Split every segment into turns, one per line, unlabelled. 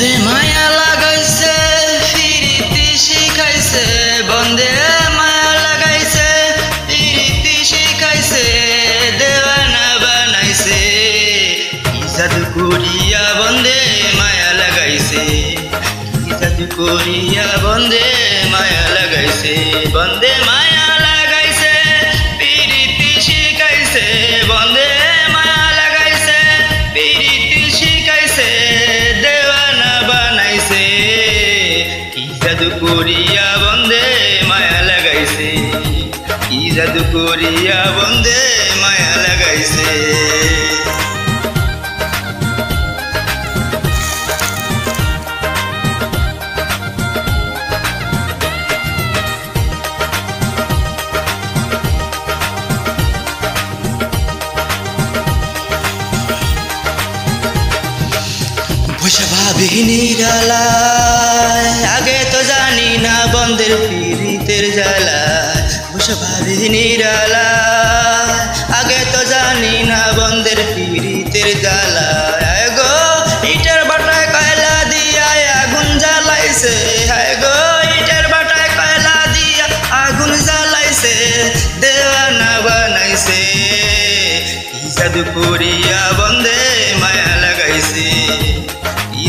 বন্দে মায়া লাগাইছে ফিরিতি শিখাইছে, বন্দে মায়া লাগাইছে ফিরিতি শিখাইছে, দেওয়ানা বানাইছে। জাদু করিয়া বন্দে মায়া লাগাইছে জাদু করিয়া বন্দে মায়া লাগাইছে, বন্দে মায়া লাগাইছে ফিরিতি শিখাইছে, বন্দে জাদু করিয়া বন্দে মায়া লাগাইছে। কি জাদু করিয়া বন্দে মায়া লাগাইছে। বসে ভাবি না বন্ধের পিরিতের জ্বালায় বসে ভাবি নিরালায় আগে তো জানি না বন্ধের পিরিতের জ্বালায় আয় গো, ইটার দিয়া গো বাটায় দিয়া আগুন বানাইছে। করিয়া বন্দে মায়া লাগাইছে।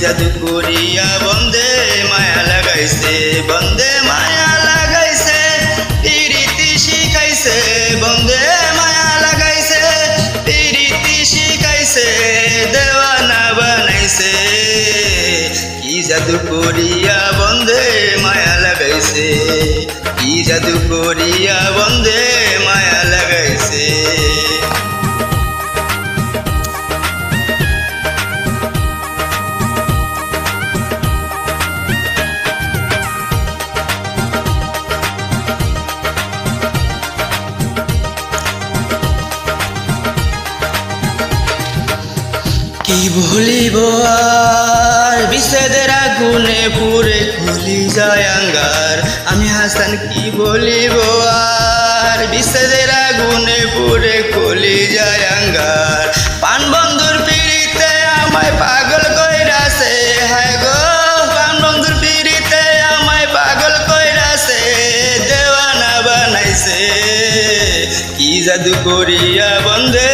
জাদু করিয়া বন্দে লাগাইছে বন্দে মায়া লাগাইছে পিরিতি শিখাইছে, বন্দে মায়া লাগাইছে পিরিতি শিখাইছে, দেওয়ানা বানাইছে। কি জাদু করিয়া বন্দে মায়া লাগাইছে, কি জাদু করিয়া বন্দে কি ভুলিব আর? বিষেদের আগুনে পুরে খুলি যায় আঙ্গার। আমি হাসান, কি বলিব আর? বিষেদের আগুনে পুরে খুলি যায় আঙ্গার। পান বন্ধুর পিড়িতে আমায় পাগল কইরাছে, হায় গো। পান বন্ধুর পিড়িতে আমায় পাগল কইরাছে, দেওয়ানা বানাইছে। কি জাদু করিয়া বন্ধে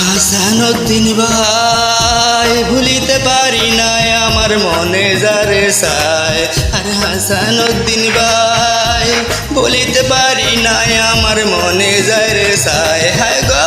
হাসানুদ্দিন ভাই, ভুলিতে পারি নাই আমার মনে যারে সায় আর হাসানুদ্দিন ভাই, ভুলিতে পারি নাই আমার মনে যারে সায় হায় গো